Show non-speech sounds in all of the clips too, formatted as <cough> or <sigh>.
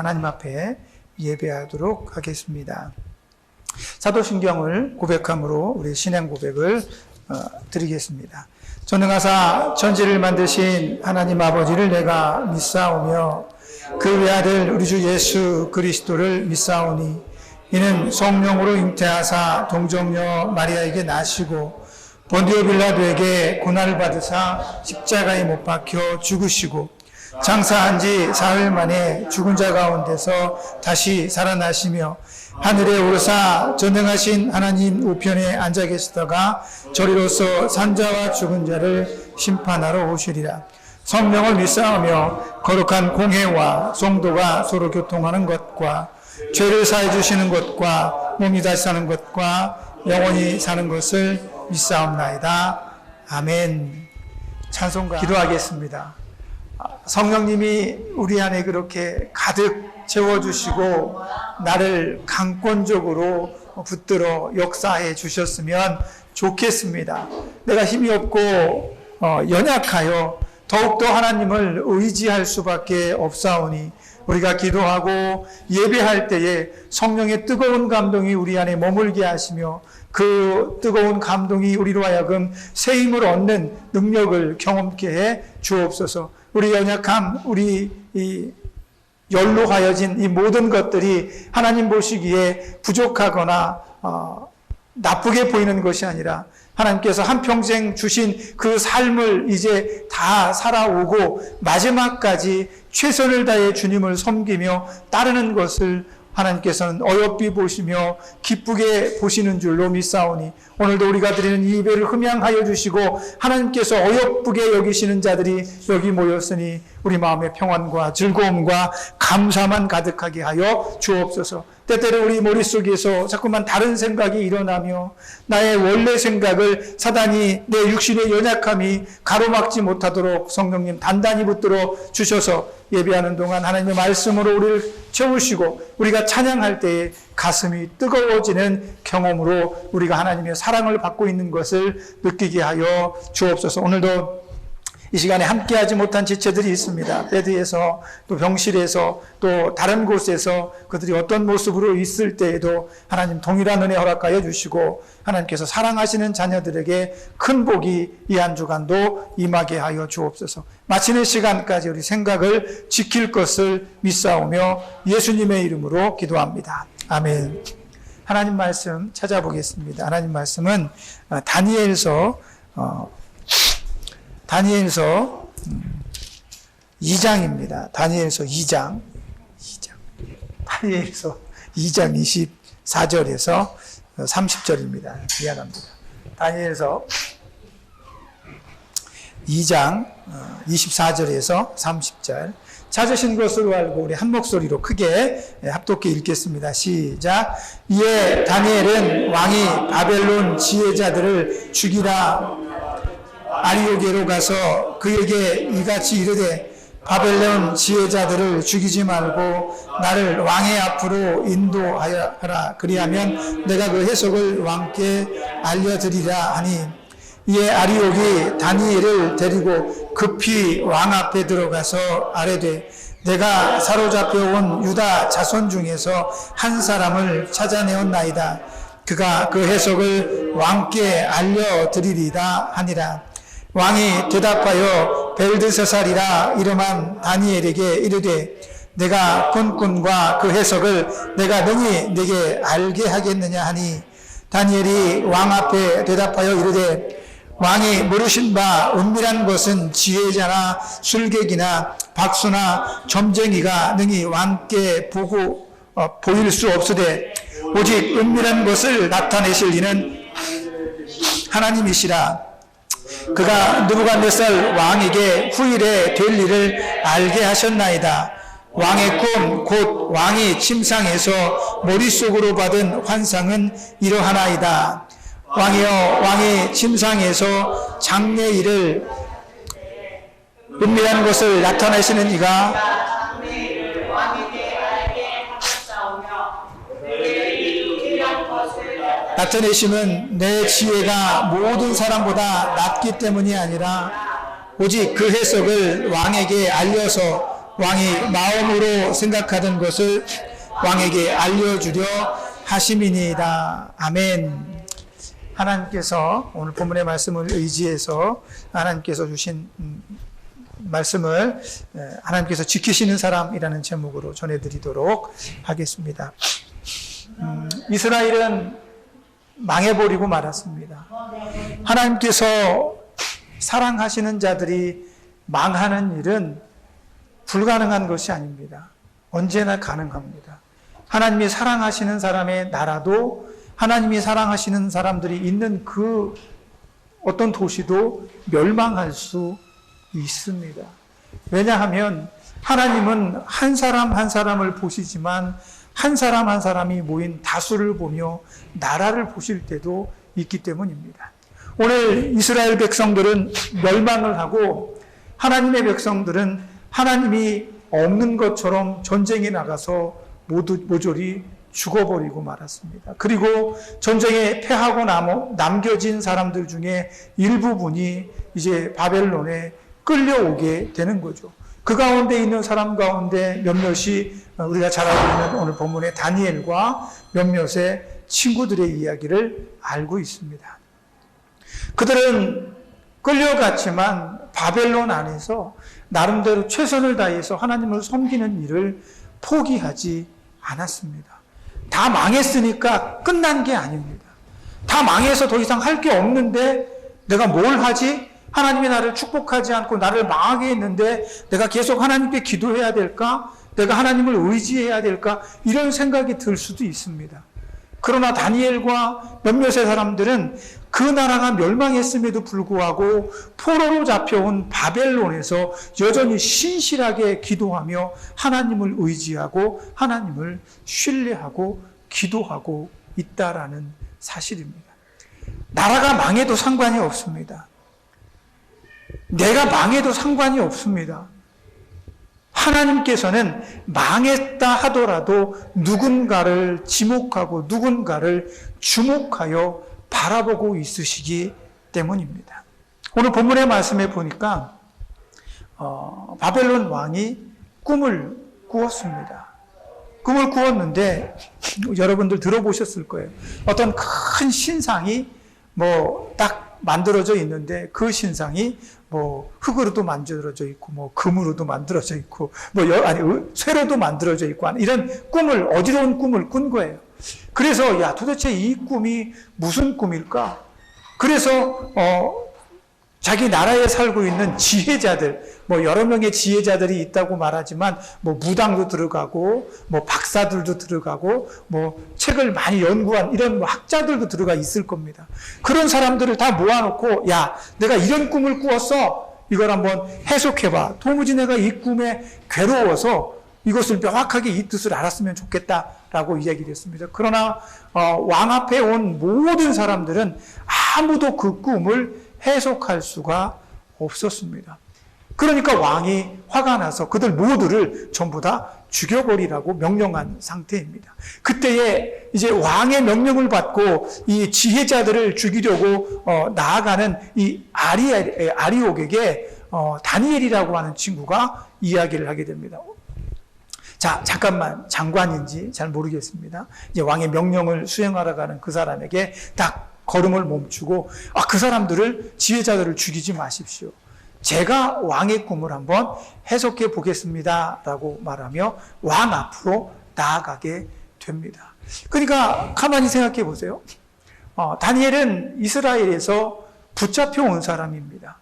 하나님 앞에 예배하도록 하겠습니다. 사도신경을 고백함으로 우리 신앙 고백을 어, 드리겠습니다. 전능하사 천지를 만드신 하나님 아버지를 내가 믿사오며 그 외아들 우리 주 예수 그리스도를 믿사오니 이는 성령으로 잉태하사 동정녀 마리아에게 나시고 본디오 빌라도에게 고난을 받으사 십자가에 못 박혀 죽으시고 장사한 지 사흘 만에 죽은 자 가운데서 다시 살아나시며 하늘에 오르사 전능하신 하나님 우편에 앉아 계시다가 저리로서 산자와 죽은 자를 심판하러 오시리라. 성령을 믿사오며 거룩한 공회와 성도가 서로 교통하는 것과 죄를 사해 주시는 것과 몸이 다시 사는 것과 영원히 사는 것을 믿사옵나이다. 아멘. 찬송가 기도하겠습니다. 성령님이 우리 안에 그렇게 가득 채워주시고 나를 강권적으로 붙들어 역사해 주셨으면 좋겠습니다. 내가 힘이 없고 어, 연약하여 더욱더 하나님을 의지할 수밖에 없사오니 우리가 기도하고 예배할 때에 성령의 뜨거운 감동이 우리 안에 머물게 하시며 그 뜨거운 감동이 우리로 하여금 새 힘을 얻는 능력을 경험케 해 주옵소서. 우리 연약함, 우리 이 연로하여진 이 모든 것들이 하나님 보시기에 부족하거나 어, 나쁘게 보이는 것이 아니라 하나님께서 한평생 주신 그 삶을 이제 다 살아오고 마지막까지 최선을 다해 주님을 섬기며 따르는 것을 하나님께서는 어여삐 보시며 기쁘게 보시는 줄로 믿사오니 오늘도 우리가 드리는 이 예배를 흠양하여 주시고 하나님께서 어여쁘게 여기시는 자들이 여기 모였으니 우리 마음의 평안과 즐거움과 감사만 가득하게 하여 주옵소서. 때때로 우리 머릿속에서 자꾸만 다른 생각이 일어나며 나의 원래 생각을 사단이 내 육신의 연약함이 가로막지 못하도록 성령님 단단히 붙들어 주셔서 예배하는 동안 하나님의 말씀으로 우리를 채우시고 우리가 찬양할 때에 가슴이 뜨거워지는 경험으로 우리가 하나님의 사랑을 받고 있는 것을 느끼게 하여 주옵소서. 오늘도 이 시간에 함께하지 못한 지체들이 있습니다. 베드에서 또 병실에서 또 다른 곳에서 그들이 어떤 모습으로 있을 때에도 하나님 동일한 은혜 허락하여 주시고 하나님께서 사랑하시는 자녀들에게 큰 복이 이 한 주간도 임하게 하여 주옵소서. 마치는 시간까지 우리 생각을 지킬 것을 믿사오며 예수님의 이름으로 기도합니다. 아멘. 하나님 말씀 찾아보겠습니다. 하나님 말씀은 어, 다니엘서 어, 다니엘서 2장입니다. 다니엘서 2장. 2장. 다니엘서 2장 24절에서 30절입니다. 미안합니다. 다니엘서 2장 24절에서 30절. 찾으신 것으로 알고 우리 한 목소리로 크게 합독해 읽겠습니다. 시작. 이에 다니엘은 왕이 바벨론 지혜자들을 죽이라 아리오게로 가서 그에게 이같이 이르되 바벨론 지혜자들을 죽이지 말고 나를 왕의 앞으로 인도하여라. 그리하면 내가 그 해석을 왕께 알려드리라 하니 이에 아리옥이 다니엘을 데리고 급히 왕 앞에 들어가서 아뢰되 내가 사로잡혀 온 유다 자손 중에서 한 사람을 찾아내었나이다. 그가 그 해석을 왕께 알려드리리다 하니라 왕이 대답하여 벨드세살이라 이름한 다니엘에게 이르되 내가 꿈꾼과 그 해석을 내가 능히 내게 알게 하겠느냐 하니? 다니엘이 왕 앞에 대답하여 이르되 왕이 물으신 바 은밀한 것은 지혜자나 술객이나 박수나 점쟁이가 능히 왕께 보고 어, 보일 수 없으되 오직 은밀한 것을 나타내실 이는 하나님이시라 그가 느부갓네살 왕에게 후일에 될 일을 알게 하셨나이다. 왕의 꿈, 곧 왕이 침상에서 머릿속으로 받은 환상은 이러하나이다. 왕이여, 왕이 침상에서 장래 일을 은밀한 것을 나타내시는 이가 나타내심은 내 지혜가 모든 사람보다 낫기 때문이 아니라 오직 그 해석을 왕에게 알려서 왕이 마음으로 생각하던 것을 왕에게 알려주려 하심이니이다. 아멘. 하나님께서 오늘 본문의 말씀을 의지해서 하나님께서 주신 음, 말씀을 에, 하나님께서 지키시는 사람이라는 제목으로 전해드리도록 하겠습니다. 음, 이스라엘은 망해버리고 말았습니다. 하나님께서 사랑하시는 자들이 망하는 일은 불가능한 것이 아닙니다. 언제나 가능합니다. 하나님이 사랑하시는 사람의 나라도 하나님이 사랑하시는 사람들이 있는 그 어떤 도시도 멸망할 수 있습니다. 왜냐하면 하나님은 한 사람 한 사람을 보시지만 한 사람 한 사람이 모인 다수를 보며 나라를 보실 때도 있기 때문입니다. 오늘 이스라엘 백성들은 멸망을 하고 하나님의 백성들은 하나님이 없는 것처럼 전쟁에 나가서 모두 모조리 죽어버리고 말았습니다. 그리고 전쟁에 패하고 남, 남겨진 사람들 중에 일부분이 이제 바벨론에 끌려오게 되는 거죠. 그 가운데 있는 사람 가운데 몇몇이 우리가 잘 알고 있는 오늘 본문의 다니엘과 몇몇의 친구들의 이야기를 알고 있습니다. 그들은 끌려갔지만 바벨론 안에서 나름대로 최선을 다해서 하나님을 섬기는 일을 포기하지 않았습니다. 다 망했으니까 끝난 게 아닙니다. 다 망해서 더 이상 할 게 없는데 내가 뭘 하지? 하나님이 나를 축복하지 않고 나를 망하게 했는데 내가 계속 하나님께 기도해야 될까? 내가 하나님을 의지해야 될까? 이런 생각이 들 수도 있습니다. 그러나 다니엘과 몇몇의 사람들은 그 나라가 멸망했음에도 불구하고 포로로 잡혀온 바벨론에서 여전히 신실하게 기도하며 하나님을 의지하고 하나님을 신뢰하고 기도하고 있다라는 사실입니다. 나라가 망해도 상관이 없습니다. 내가 망해도 상관이 없습니다. 하나님께서는 망했다 하더라도 누군가를 지목하고 누군가를 주목하여 바라보고 있으시기 때문입니다. 오늘 본문의 말씀에 보니까 어, 바벨론 왕이 꿈을 꾸었습니다. 꿈을 꾸었는데 <laughs> 여러분들 들어보셨을 거예요. 어떤 큰 신상이 뭐 딱 만들어져 있는데 그 신상이 뭐 흙으로도 만들어져 있고 뭐 금으로도 만들어져 있고 뭐 여, 아니 쇠로도 만들어져 있고 이런 꿈을 어지러운 꿈을 꾼 거예요. 그래서 야 도대체 이 꿈이 무슨 꿈일까? 그래서 어 자기 나라에 살고 있는 지혜자들, 뭐 여러 명의 지혜자들이 있다고 말하지만 뭐 무당도 들어가고 뭐 박사들도 들어가고 뭐 책을 많이 연구한 이런 뭐 학자들도 들어가 있을 겁니다. 그런 사람들을 다 모아놓고 야 내가 이런 꿈을 꾸었어. 이걸 한번 해석해봐. 도무지 내가 이 꿈에 괴로워서 이것을 명확하게 이 뜻을 알았으면 좋겠다라고 이야기를 했습니다. 그러나 어, 왕 앞에 온 모든 사람들은 아무도 그 꿈을 해석할 수가 없었습니다. 그러니까 왕이 화가 나서 그들 모두를 전부 다 죽여버리라고 명령한 상태입니다. 그때에 이제 왕의 명령을 받고 이 지혜자들을 죽이려고 어, 나아가는 이 아리, 아리옥에게 어, 다니엘이라고 하는 친구가 이야기를 하게 됩니다. 자, 잠깐만, 장관인지 잘 모르겠습니다. 이제 왕의 명령을 수행하러 가는 그 사람에게 딱 걸음을 멈추고 아, 그 사람들을 지혜자들을 죽이지 마십시오. 제가 왕의 꿈을 한번 해석해 보겠습니다라고 말하며 왕 앞으로 나아가게 됩니다. 그러니까 가만히 생각해 보세요. 어, 다니엘은 이스라엘에서 붙잡혀 온 사람입니다.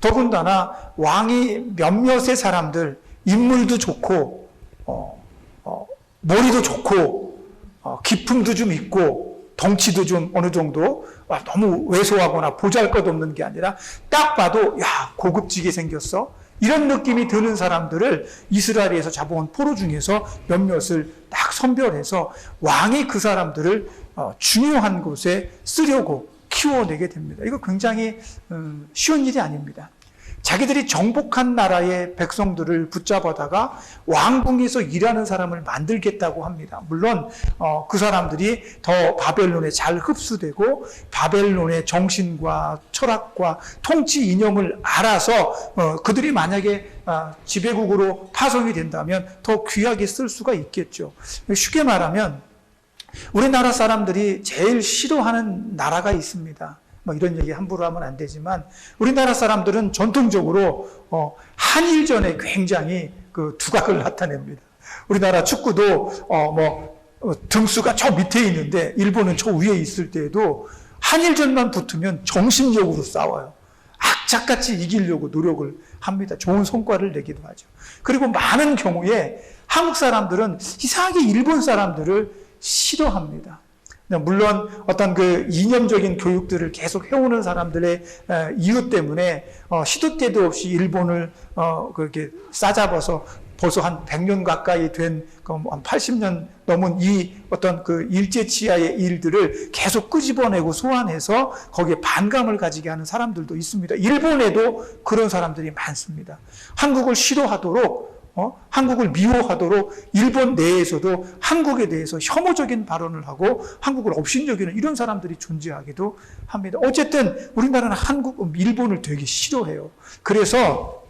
더군다나 왕이 몇몇의 사람들 인물도 좋고 어, 어, 머리도 좋고 어, 기품도 좀 있고 덩치도 좀 어느 정도 너무 왜소하거나 보잘 것 없는 게 아니라 딱 봐도 야 고급지게 생겼어 이런 느낌이 드는 사람들을 이스라엘에서 잡아온 포로 중에서 몇몇을 딱 선별해서 왕이 그 사람들을 어, 중요한 곳에 쓰려고 키워내게 됩니다. 이거 굉장히 음, 쉬운 일이 아닙니다. 자기들이 정복한 나라의 백성들을 붙잡아다가 왕궁에서 일하는 사람을 만들겠다고 합니다. 물론 어, 그 사람들이 더 바벨론에 잘 흡수되고 바벨론의 정신과 철학과 통치 이념을 알아서 어, 그들이 만약에 아, 지배국으로 파송이 된다면 더 귀하게 쓸 수가 있겠죠. 쉽게 말하면 우리나라 사람들이 제일 싫어하는 나라가 있습니다. 뭐 이런 얘기 함부로 하면 안 되지만 우리나라 사람들은 전통적으로 어, 한일전에 굉장히 그 두각을 나타냅니다. 우리나라 축구도 어뭐 어, 등수가 저 밑에 있는데 일본은 저 위에 있을 때에도 한일전만 붙으면 정신적으로 싸워요. 악착같이 이기려고 노력을 합니다. 좋은 성과를 내기도 하죠. 그리고 많은 경우에 한국 사람들은 이상하게 일본 사람들을 싫어합니다. 물론 어떤 그 이념적인 교육들을 계속 해오는 사람들의 에, 이유 때문에 어, 시도 때도 없이 일본을 어, 그렇게 싸잡아서 벌써 한 100년 가까이 된, 그한 80년 넘은 이 어떤 그 일제치하의 일들을 계속 끄집어내고 소환해서 거기에 반감을 가지게 하는 사람들도 있습니다. 일본에도 그런 사람들이 많습니다. 한국을 싫어하도록 어? 한국을 미워하도록 일본 내에서도 한국에 대해서 혐오적인 발언을 하고 한국을 업신여기는 이런 사람들이 존재하기도 합니다. 어쨌든 우리나라는 한국, 일본을 되게 싫어해요. 그래서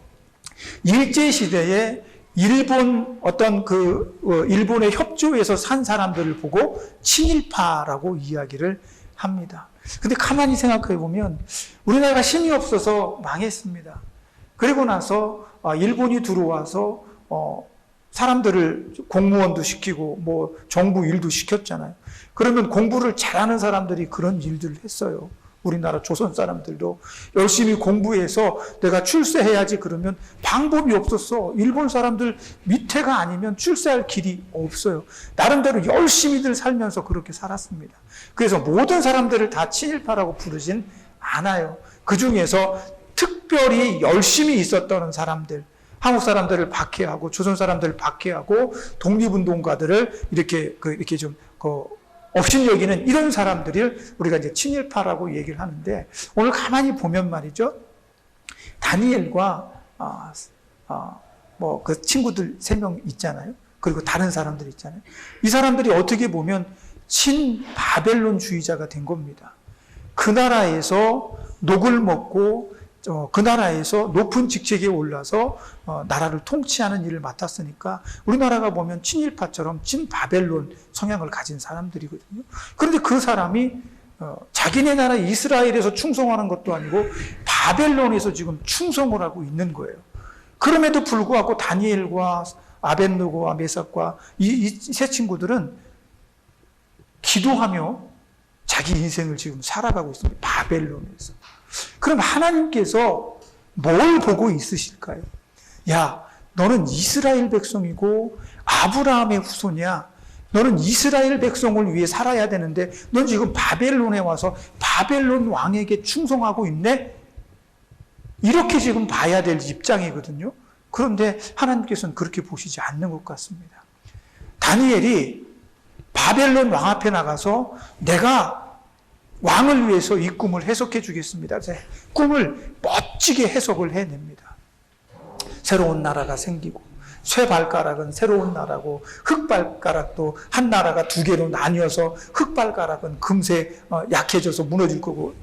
일제시대에 일본 어떤 그 어, 일본의 협조에서 산 사람들을 보고 친일파라고 이야기를 합니다. 근데 가만히 생각해 보면 우리나라가 힘이 없어서 망했습니다. 그리고 나서 아, 일본이 들어와서 어, 사람들을 공무원도 시키고 뭐 정부 일도 시켰잖아요. 그러면 공부를 잘하는 사람들이 그런 일들을 했어요. 우리나라 조선 사람들도 열심히 공부해서 내가 출세해야지 그러면 방법이 없었어. 일본 사람들 밑에가 아니면 출세할 길이 없어요. 나름대로 열심히들 살면서 그렇게 살았습니다. 그래서 모든 사람들을 다 친일파라고 부르진 않아요. 그 중에서 특별히 열심히 있었던 사람들, 한국 사람들을 박해하고 조선 사람들을 박해하고 독립운동가들을 이렇게 그 이렇게 좀 그 없인 여기는 이런 사람들을 우리가 이제 친일파라고 얘기를 하는데 오늘 가만히 보면 말이죠. 다니엘과 아, 아, 뭐 그 친구들 세 명 있잖아요. 그리고 다른 사람들 있잖아요. 이 사람들이 어떻게 보면 친 바벨론주의자가 된 겁니다. 그 나라에서 녹을 먹고 어, 그 나라에서 높은 직책에 올라서 어, 나라를 통치하는 일을 맡았으니까 우리나라가 보면 친일파처럼 친바벨론 성향을 가진 사람들이거든요. 그런데 그 사람이 어, 자기네 나라 이스라엘에서 충성하는 것도 아니고 바벨론에서 지금 충성을 하고 있는 거예요. 그럼에도 불구하고 다니엘과 아벤누고와 메삭과 이 세 친구들은 기도하며 자기 인생을 지금 살아가고 있습니다. 바벨론에서. 그럼 하나님께서 뭘 보고 있으실까요? 야, 너는 이스라엘 백성이고 아브라함의 후손이야. 너는 이스라엘 백성을 위해 살아야 되는데 넌 지금 바벨론에 와서 바벨론 왕에게 충성하고 있네? 이렇게 지금 봐야 될 입장이거든요. 그런데 하나님께서는 그렇게 보시지 않는 것 같습니다. 다니엘이 바벨론 왕 앞에 나가서 내가 왕을 위해서 이 꿈을 해석해 주겠습니다. 꿈을 멋지게 해석을 해냅니다. 새로운 나라가 생기고 쇠발가락은 새로운 나라고 흙발가락도 한 나라가 두 개로 나뉘어서 흙발가락은 금세 어, 약해져서 무너질 거고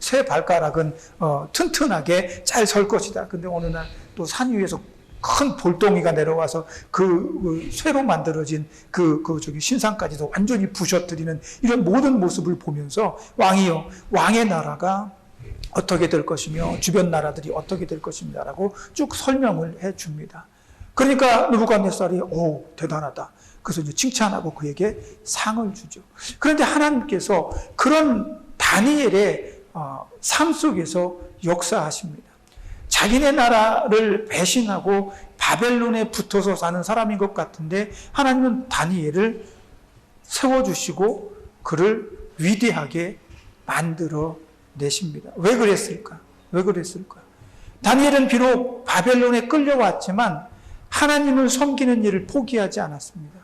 쇠발가락은 어, 튼튼하게 잘 설 것이다. 근데 어느 날 또 산 위에서 큰 볼덩이가 내려와서 그, 그 쇠로 만들어진 그, 그 저기 신상까지도 완전히 부셔뜨리는 이런 모든 모습을 보면서 왕이요, 왕의 나라가 어떻게 될 것이며 주변 나라들이 어떻게 될 것입니다라고 쭉 설명을 해 줍니다. 그러니까 느부갓네살이 오 대단하다. 그래서 이제 칭찬하고 그에게 상을 주죠. 그런데 하나님께서 그런 다니엘의 어, 삶 속에서 역사하십니다. 자기네 나라를 배신하고 바벨론에 붙어서 사는 사람인 것 같은데 하나님은 다니엘을 세워주시고 그를 위대하게 만들어 내십니다. 왜 그랬을까? 왜 그랬을까? 다니엘은 비록 바벨론에 끌려왔지만 하나님을 섬기는 일을 포기하지 않았습니다.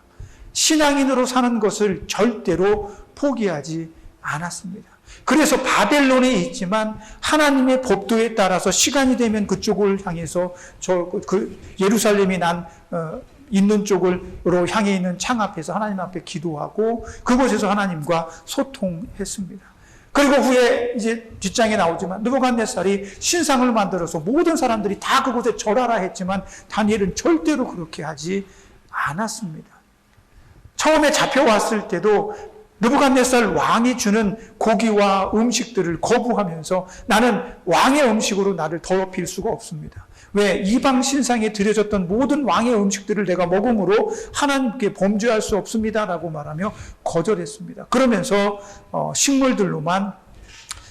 신앙인으로 사는 것을 절대로 포기하지 않았습니다. 그래서 바벨론에 있지만 하나님의 법도에 따라서 시간이 되면 그쪽을 향해서 저 그 예루살렘이 난 어, 있는 쪽으로 향해 있는 창 앞에서 하나님 앞에 기도하고 그곳에서 하나님과 소통했습니다. 그리고 후에 이제 뒷장에 나오지만 느부갓네살이 신상을 만들어서 모든 사람들이 다 그곳에 절하라 했지만 다니엘은 절대로 그렇게 하지 않았습니다. 처음에 잡혀왔을 때도 느부갓네살 왕이 주는 고기와 음식들을 거부하면서 나는 왕의 음식으로 나를 더럽힐 수가 없습니다. 왜 이방 신상에 드려졌던 모든 왕의 음식들을 내가 먹음으로 하나님께 범죄할 수 없습니다라고 말하며 거절했습니다. 그러면서 어, 식물들로만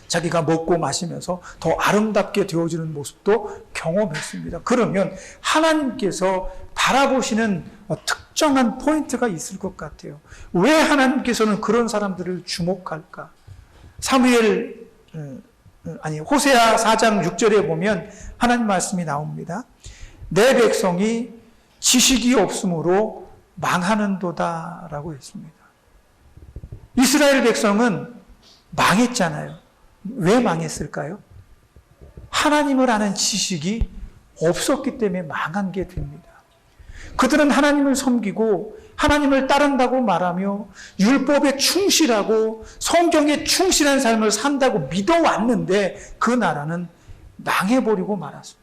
자기가 먹고 마시면서 더 아름답게 되어지는 모습도 경험했습니다. 그러면 하나님께서 바라보시는 어, 특정한 포인트가 있을 것 같아요. 왜 하나님께서는 그런 사람들을 주목할까? 사무엘 어, 어, 아니 호세아 4장 6절에 보면 하나님 말씀이 나옵니다. 내 백성이 지식이 없으므로 망하는도다라고 했습니다. 이스라엘 백성은 망했잖아요. 왜 망했을까요? 하나님을 아는 지식이 없었기 때문에 망한 게 됩니다. 그들은 하나님을 섬기고 하나님을 따른다고 말하며 율법에 충실하고 성경에 충실한 삶을 산다고 믿어왔는데 그 나라는 망해버리고 말았습니다.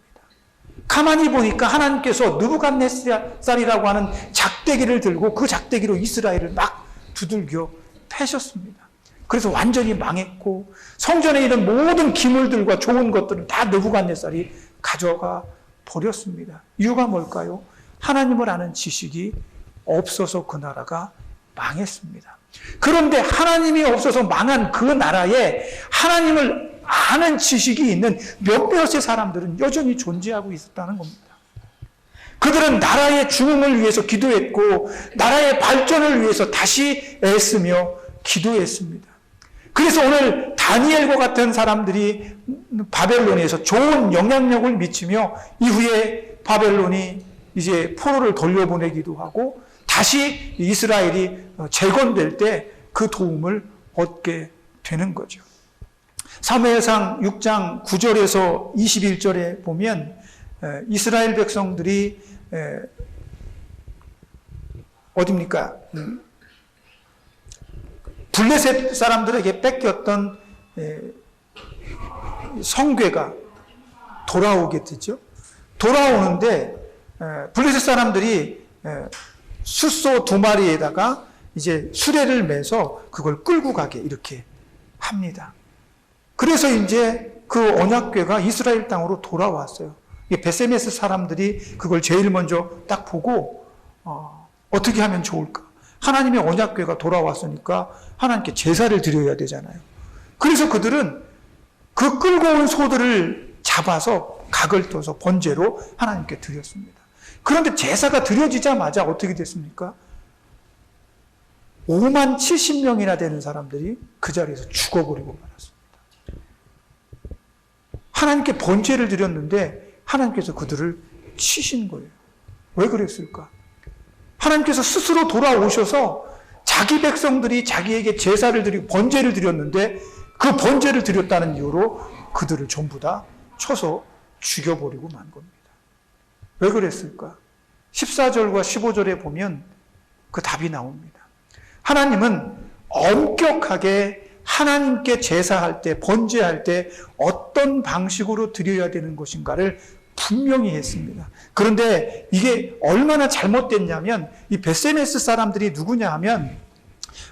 가만히 보니까 하나님께서 느부갓네살이라고 하는 작대기를 들고 그 작대기로 이스라엘을 막 두들겨 패셨습니다. 그래서 완전히 망했고 성전에 있는 모든 기물들과 좋은 것들은 다 느부갓네살이 가져가 버렸습니다. 이유가 뭘까요? 하나님을 아는 지식이 없어서 그 나라가 망했습니다. 그런데 하나님이 없어서 망한 그 나라에 하나님을 아는 지식이 있는 몇몇의 사람들은 여전히 존재하고 있었다는 겁니다. 그들은 나라의 중흥을 위해서 기도했고 나라의 발전을 위해서 다시 애쓰며 기도했습니다. 그래서 오늘 다니엘과 같은 사람들이 바벨론에서 좋은 영향력을 미치며 이후에 바벨론이 이제 포로를 돌려보내기도 하고 다시 이스라엘이 재건될 때 그 도움을 얻게 되는 거죠. 사무엘상 6장 9절에서 21절에 보면 이스라엘 백성들이 어딥니까? 음, 블레셋 사람들에게 뺏겼던 성괴가 돌아오게 되죠. 돌아오는데 블레셋 사람들이 숫소 두 마리에다가 이제 수레를 매서 그걸 끌고 가게 이렇게 합니다. 그래서 이제 그 언약궤가 이스라엘 땅으로 돌아왔어요. 베세메스 사람들이 그걸 제일 먼저 딱 보고 어, 어떻게 하면 좋을까? 하나님의 언약궤가 돌아왔으니까 하나님께 제사를 드려야 되잖아요. 그래서 그들은 그 끌고 온 소들을 잡아서 각을 떠서 번제로 하나님께 드렸습니다. 그런데 제사가 드려지자마자 어떻게 됐습니까? 5만 70명이나 되는 사람들이 그 자리에서 죽어버리고 말았습니다. 하나님께 번제를 드렸는데 하나님께서 그들을 치신 거예요. 왜 그랬을까? 하나님께서 스스로 돌아오셔서 자기 백성들이 자기에게 제사를 드리고 번제를 드렸는데 그 번제를 드렸다는 이유로 그들을 전부 다 쳐서 죽여버리고 만 겁니다. 왜 그랬을까? 14절과 15절에 보면 그 답이 나옵니다. 하나님은 엄격하게 하나님께 제사할 때, 번제할 때 어떤 방식으로 드려야 되는 것인가를 분명히 했습니다. 그런데 이게 얼마나 잘못됐냐면 이 베세메스 사람들이 누구냐 하면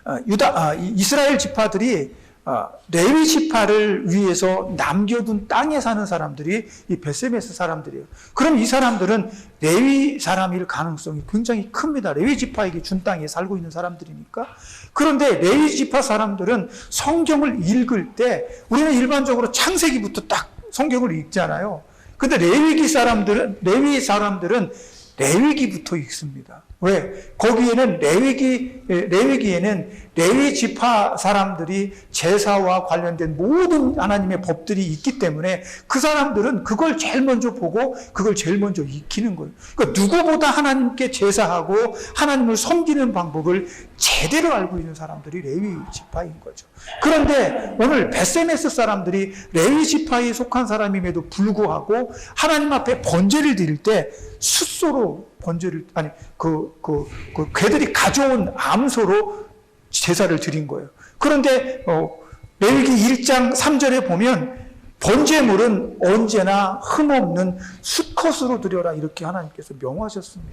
어, 유다 아, 이스라엘 지파들이 어, 레위 지파를 위해서 남겨둔 땅에 사는 사람들이 이 베세메스 사람들이에요. 그럼 이 사람들은 레위 사람일 가능성이 굉장히 큽니다. 레위 지파에게 준 땅에 살고 있는 사람들이니까. 그런데 레위 지파 사람들은 성경을 읽을 때 우리는 일반적으로 창세기부터 딱 성경을 읽잖아요. 근데 레위기 사람들은 레위 사람들은 레위기부터 읽습니다. 왜? 거기에는 레위기, 레위기에는 레위 지파 사람들이 제사와 관련된 모든 하나님의 법들이 있기 때문에 그 사람들은 그걸 제일 먼저 보고 그걸 제일 먼저 익히는 거예요. 그러니까 누구보다 하나님께 제사하고 하나님을 섬기는 방법을 제대로 알고 있는 사람들이 레위 지파인 거죠. 그런데 오늘 베세메스 사람들이 레위 지파에 속한 사람임에도 불구하고 하나님 앞에 번제를 드릴 때 숫소로 번제를 아니 그그그 걔들이 가져온 암소로 제사를 드린 거예요. 그런데 어, 레위기 1장 3절에 보면 번제물은 언제나 흠없는 수컷으로 드려라 이렇게 하나님께서 명하셨습니다.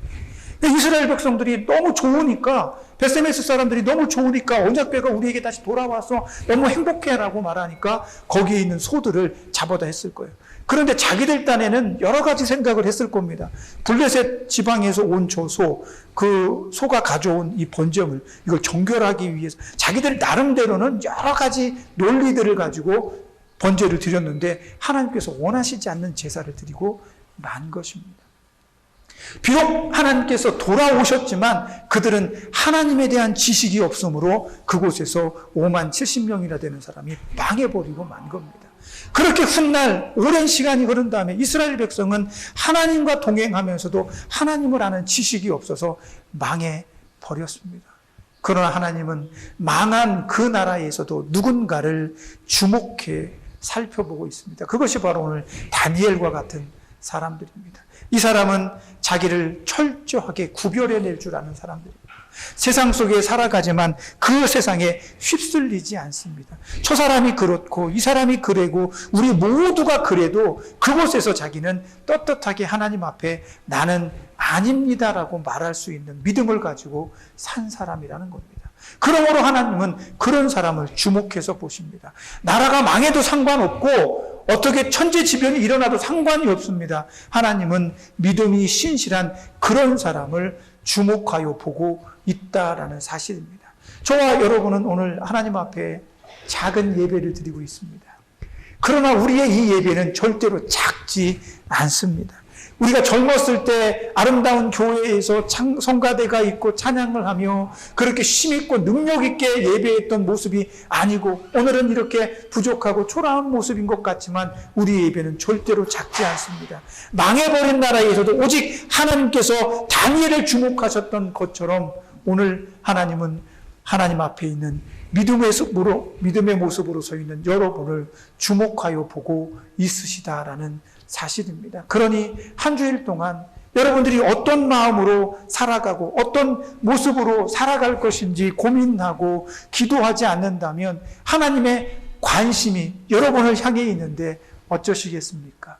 이스라엘 백성들이 너무 좋으니까 베세메스 사람들이 너무 좋으니까 언약궤가 우리에게 다시 돌아와서 너무 행복해라고 말하니까 거기에 있는 소들을 잡아다 했을 거예요. 그런데 자기들 딴에는 여러 가지 생각을 했을 겁니다. 블레셋 지방에서 온 저 소, 그 소가 가져온 이 번점을 이걸 정결하기 위해서 자기들 나름대로는 여러 가지 논리들을 가지고 번제를 드렸는데 하나님께서 원하시지 않는 제사를 드리고 만 것입니다. 비록 하나님께서 돌아오셨지만 그들은 하나님에 대한 지식이 없으므로 그곳에서 5만 70명이나 되는 사람이 망해버리고 만 겁니다. 그렇게 훗날 오랜 시간이 흐른 다음에 이스라엘 백성은 하나님과 동행하면서도 하나님을 아는 지식이 없어서 망해 버렸습니다. 그러나 하나님은 망한 그 나라에서도 누군가를 주목해 살펴보고 있습니다. 그것이 바로 오늘 다니엘과 같은 사람들입니다. 이 사람은 자기를 철저하게 구별해낼 줄 아는 사람들입니다. 세상 속에 살아가지만 그 세상에 휩쓸리지 않습니다. 저 사람이 그렇고 이 사람이 그래고 우리 모두가 그래도 그곳에서 자기는 떳떳하게 하나님 앞에 나는 아닙니다라고 말할 수 있는 믿음을 가지고 산 사람이라는 겁니다. 그러므로 하나님은 그런 사람을 주목해서 보십니다. 나라가 망해도 상관없고 어떻게 천재지변이 일어나도 상관이 없습니다. 하나님은 믿음이 신실한 그런 사람을 주목하여 보고 있다라는 사실입니다. 저와 여러분은 오늘 하나님 앞에 작은 예배를 드리고 있습니다. 그러나 우리의 이 예배는 절대로 작지 않습니다. 우리가 젊었을 때 아름다운 교회에서 성가대가 있고 찬양을 하며 그렇게 힘있고 능력있게 예배했던 모습이 아니고 오늘은 이렇게 부족하고 초라한 모습인 것 같지만 우리 예배는 절대로 작지 않습니다. 망해버린 나라에서도 오직 하나님께서 다니엘을 주목하셨던 것처럼 오늘 하나님은 하나님 앞에 있는 믿음의 모습으로, 믿음의 모습으로 서 있는 여러분을 주목하여 보고 있으시다라는 사실입니다. 그러니 한 주일 동안 여러분들이 어떤 마음으로 살아가고 어떤 모습으로 살아갈 것인지 고민하고 기도하지 않는다면 하나님의 관심이 여러분을 향해 있는데 어쩌시겠습니까?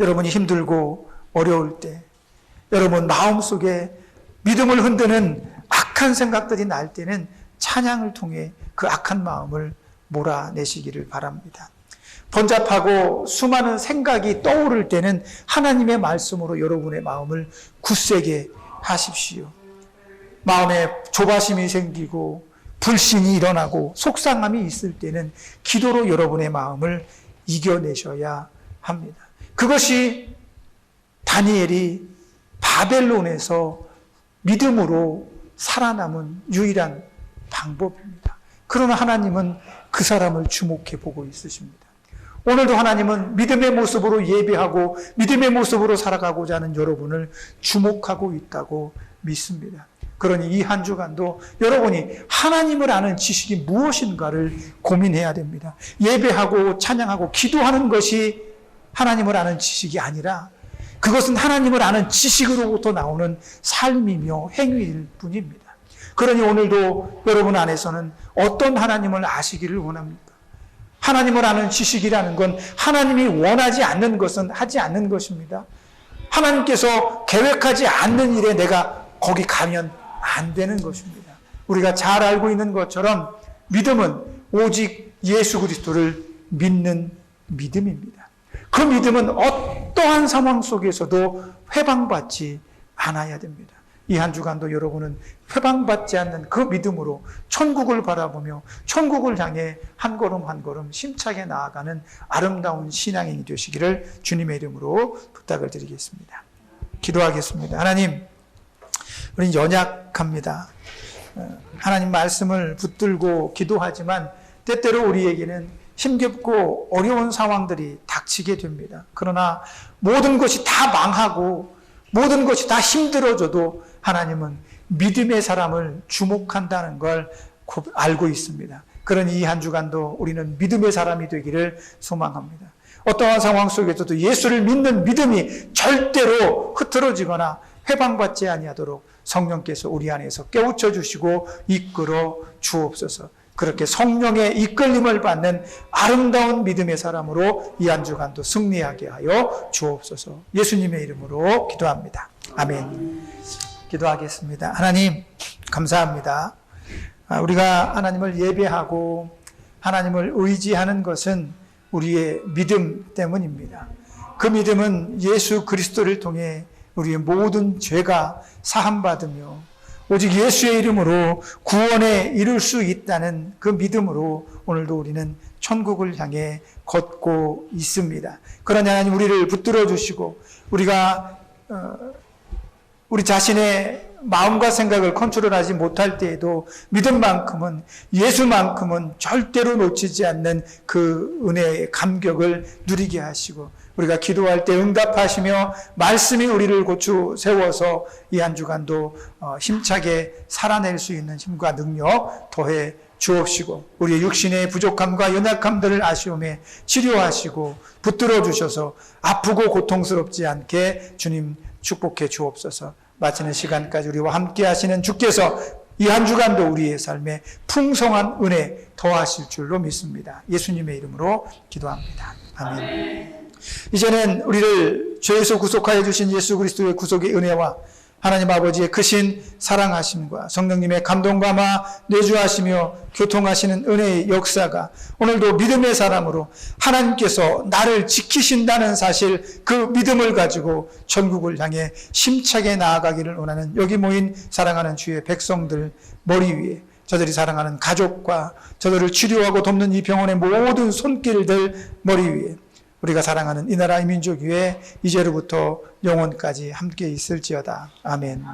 여러분이 힘들고 어려울 때, 여러분 마음속에 믿음을 흔드는 악한 생각들이 날 때는 찬양을 통해 그 악한 마음을 몰아내시기를 바랍니다. 번잡하고 수많은 생각이 떠오를 때는 하나님의 말씀으로 여러분의 마음을 굳세게 하십시오. 마음에 조바심이 생기고 불신이 일어나고 속상함이 있을 때는 기도로 여러분의 마음을 이겨내셔야 합니다. 그것이 다니엘이 바벨론에서 믿음으로 살아남은 유일한 방법입니다. 그러나 하나님은 그 사람을 주목해 보고 있으십니다. 오늘도 하나님은 믿음의 모습으로 예배하고 믿음의 모습으로 살아가고자 하는 여러분을 주목하고 있다고 믿습니다. 그러니 이 한 주간도 여러분이 하나님을 아는 지식이 무엇인가를 고민해야 됩니다. 예배하고 찬양하고 기도하는 것이 하나님을 아는 지식이 아니라 그것은 하나님을 아는 지식으로부터 나오는 삶이며 행위일 뿐입니다. 그러니 오늘도 여러분 안에서는 어떤 하나님을 아시기를 원합니까? 하나님을 아는 지식이라는 건 하나님이 원하지 않는 것은 하지 않는 것입니다. 하나님께서 계획하지 않는 일에 내가 거기 가면 안 되는 것입니다. 우리가 잘 알고 있는 것처럼 믿음은 오직 예수 그리스도를 믿는 믿음입니다. 그 믿음은 어떠한 상황 속에서도 회방받지 않아야 됩니다. 이 한 주간도 여러분은 회방받지 않는 그 믿음으로 천국을 바라보며 천국을 향해 한 걸음 한 걸음 심차게 나아가는 아름다운 신앙인이 되시기를 주님의 이름으로 부탁을 드리겠습니다. 기도하겠습니다. 하나님, 우린 연약합니다. 어, 하나님 말씀을 붙들고 기도하지만 때때로 우리에게는 힘겹고 어려운 상황들이 닥치게 됩니다. 그러나 모든 것이 다 망하고 모든 것이 다 힘들어져도 하나님은 믿음의 사람을 주목한다는 걸 고- 알고 있습니다. 그러니 이 한 주간도 우리는 믿음의 사람이 되기를 소망합니다. 어떠한 상황 속에서도 예수를 믿는 믿음이 절대로 흐트러지거나 회방받지 아니하도록 성령께서 우리 안에서 깨우쳐 주시고 이끌어 주옵소서. 그렇게 성령의 이끌림을 받는 아름다운 믿음의 사람으로 이 한 주간도 승리하게 하여 주옵소서. 예수님의 이름으로 기도합니다. 아멘. 기도하겠습니다. 하나님, 감사합니다. 아, 우리가 하나님을 예배하고 하나님을 의지하는 것은 우리의 믿음 때문입니다. 그 믿음은 예수 그리스도를 통해 우리의 모든 죄가 사함받으며 오직 예수의 이름으로 구원에 이룰 수 있다는 그 믿음으로 오늘도 우리는 천국을 향해 걷고 있습니다. 그러나 하나님 우리를 붙들어 주시고 우리가 어, 우리 자신의 마음과 생각을 컨트롤하지 못할 때에도 믿음만큼은 예수만큼은 절대로 놓치지 않는 그 은혜의 감격을 누리게 하시고 우리가 기도할 때 응답하시며 말씀이 우리를 고추 세워서 이 한 주간도 어, 힘차게 살아낼 수 있는 힘과 능력 더해 주옵시고 우리의 육신의 부족함과 연약함들을 아쉬움에 치료하시고 붙들어 주셔서 아프고 고통스럽지 않게 주님 축복해 주옵소서. 마치는 시간까지 우리와 함께 하시는 주께서 이 한 주간도 우리의 삶에 풍성한 은혜 더하실 줄로 믿습니다. 예수님의 이름으로 기도합니다. 아멘. 이제는 우리를 죄에서 구속하여 주신 예수 그리스도의 구속의 은혜와 하나님 아버지의 크신 사랑하심과 성령님의 감동감화 내주하시며 교통하시는 은혜의 역사가 오늘도 믿음의 사람으로 하나님께서 나를 지키신다는 사실 그 믿음을 가지고 천국을 향해 심차게 나아가기를 원하는 여기 모인 사랑하는 주의 백성들 머리 위에 저들이 사랑하는 가족과 저들을 치료하고 돕는 이 병원의 모든 손길들 머리 위에 우리가 사랑하는 이 나라 이 민족 위에 이제로부터 영원까지 함께 있을지어다. 아멘.